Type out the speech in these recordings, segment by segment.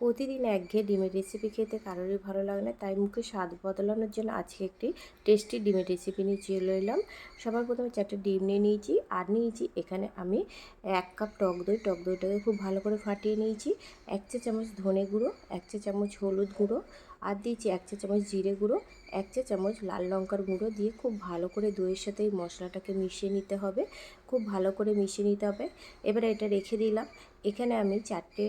প্রতিদিন একঘেয়ে ডিমের রেসিপি খেতে কারোরই ভালো লাগে না, তাই মুখে স্বাদ বদলানোর জন্য আজকে একটি টেস্টি ডিমের রেসিপি নিয়ে চলে এলাম। সবার প্রথমে চারটে ডিম নিয়ে নিয়েছি, আর নিয়েছি এখানে আমি এক কাপ টক দই। টক দইটাকে খুব ভালো করে ফাটিয়ে নিয়েছি, এক চা চামচ ধনে গুঁড়ো, এক চা চামচ হলুদ গুঁড়ো, আর দিয়েছি এক চা চামচ জিরে গুঁড়ো, এক চা চামচ লাল লঙ্কার গুঁড়ো দিয়ে খুব ভালো করে দইয়ের সাথে এই মশলাটাকে মিশিয়ে নিতে হবে, খুব ভালো করে মিশিয়ে নিতে হবে। এবারে এটা রেখে দিলাম এখানে আমি চারটে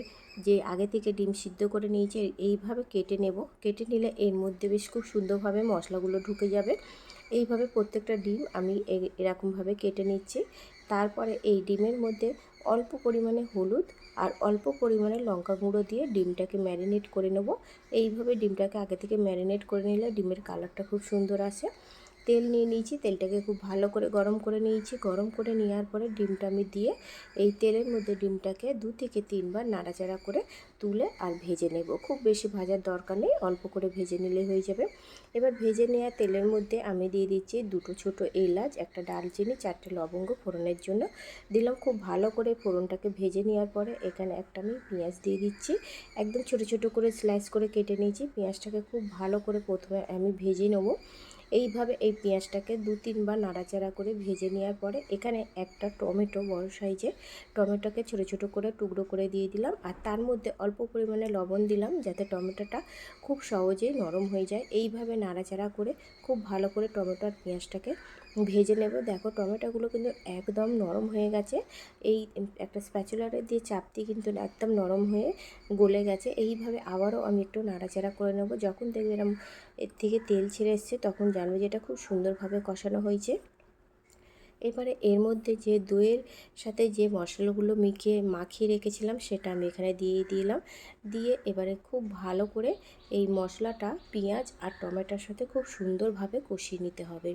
যে আগে থেকে ডিম সিদ্ধ করে নিয়েছি, এইভাবে কেটে নেব। কেটে নিলে এর মধ্যে বেশ খুব সুন্দরভাবে মশলাগুলো ঢুকে যাবে। এইভাবে প্রত্যেকটা ডিম আমি এরকমভাবে কেটে নিচ্ছি। তারপরে এই ডিমের মধ্যে অল্প পরিমাণে হলুদ আর অল্প পরিমাণে লঙ্কা গুঁড়ো দিয়ে ডিমটাকে ম্যারিনেট করে নেব। এইভাবে ডিমটাকে আগে থেকে ম্যারিনেট করে নিলে ডিমের কালারটা খুব সুন্দর আসে। তেল নিয়ে নিয়েছি, তেলটাকে খুব ভালো করে গরম করে নিয়েছি। গরম করে নেওয়ার পরে ডিমটা আমি দিয়ে এই তেলের মধ্যে ডিমটাকে দু থেকে তিনবার নাড়াচাড়া করে তুলে আর ভেজে নেব। খুব বেশি ভাজার দরকার নেই, অল্প করে ভেজে নিলে হয়ে যাবে। এবার ভেজে নেওয়া তেলের মধ্যে আমি দিয়ে দিচ্ছি দুটো ছোট এলাচ, একটা ডালচিনি, চারটে লবঙ্গ ফোড়নের জন্য। দিলাম খুব ভালো করে ফোড়নটাকে ভেজে নেওয়ার পরে এখানে একটা আমি পেঁয়াজ দিয়ে দিচ্ছি। একদম ছোট ছোট করে স্লাইস করে কেটে নিয়েছি। পেঁয়াজটাকে খুব ভালো করে প্রথমে আমি ভেজে নেব। এইভাবে এই পেঁয়াজটাকে দু তিনবার নাড়াচাড়া করে ভেজে নেওয়ার পরে এখানে একটা টমেটো বড় সাইজে টমেটোকে ছোটো ছোটো করে টুকরো করে দিয়ে দিলাম আর তার মধ্যে অল্প পরিমাণে লবণ দিলাম যাতে টমেটোটা খুব সহজেই নরম হয়ে যায়। এইভাবে নাড়াচাড়া করে খুব ভালো করে টমেটো আর পেঁয়াজটাকে ভেজে নেব। দেখো, টমেটোগুলো কিন্তু একদম নরম হয়ে গেছে। এই একটা স্প্যাচুলারের দিয়ে চাপ দিয়ে কিন্তু একদম নরম হয়ে গলে গেছে। এইভাবে আবারও আমি একটু নাড়াচাড়া করে নেব। যখন দেখবে এরম এর থেকে তেল ছেড়ে এসছে, তখন জানবে যে এটা খুব সুন্দরভাবে কষানো হয়েছে। এবারে এর মধ্যে যে দইয়ের সাথে যে মশলাগুলো মিখিয়ে মাখিয়ে রেখেছিলাম সেটা আমি এখানে দিয়ে দিলাম। দিয়ে এবারে খুব ভালো করে এই মশলাটা পেঁয়াজ আর টমেটোর সাথে খুব সুন্দরভাবে কষিয়ে নিতে হবে।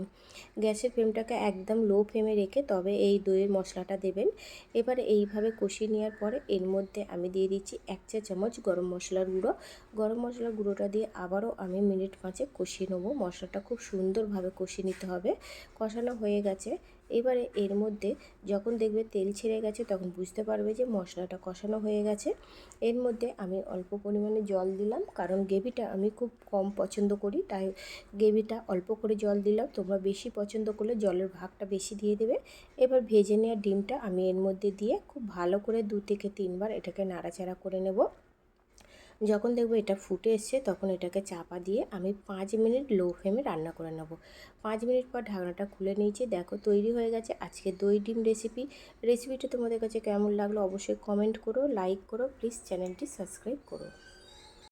গ্যাসের ফ্লেমটাকে একদম লো ফ্লেমে রেখে তবে এই দইয়ের মশলাটা দেবেন। এবারে এইভাবে কষিয়ে নেওয়ার পরে এর মধ্যে আমি দিয়ে দিচ্ছি এক চা চামচ গরম মশলার গুঁড়ো। গরম মশলার গুঁড়োটা দিয়ে আবারও আমি মিনিট পাঁচে কষিয়ে নেব। মশলাটা খুব সুন্দরভাবে কষিয়ে নিতে হবে। কষানো হয়ে গেছে। এবারে এর মধ্যে যখন দেখবে তেল ছেড়ে গেছে, তখন বুঝতে পারবে যে মশলাটা কষানো হয়ে গেছে। এর মধ্যে আমি অল্প পরিমাণে জল দিলাম, কারণ গ্রেভিটা আমি খুব কম পছন্দ করি, তাই গ্রেভিটা অল্প করে জল দিলাম। তোমরা বেশি পছন্দ করলে জলের ভাগটা বেশি দিয়ে দেবে। এবার ভেজে নেওয়া ডিমটা আমি এর মধ্যে দিয়ে খুব ভালো করে দু থেকে তিনবার এটাকে নাড়াচাড়া করে নেব। যখন দেখব এটা ফুটে এসছে, তখন এটাকে চাপা দিয়ে আমি পাঁচ মিনিট লো ফ্লেমে রান্না করে নেব। পাঁচ মিনিট পর ঢাকনাটা খুলে নিয়েছি, দেখো তৈরি হয়ে গেছে। আজকে দই ডিম রেসিপি রেসিপিটা তোমাদের কাছে কেমন লাগল অবশ্যই কমেন্ট করো লাইক করো প্লিজ চ্যানেলটি সাবস্ক্রাইব করো।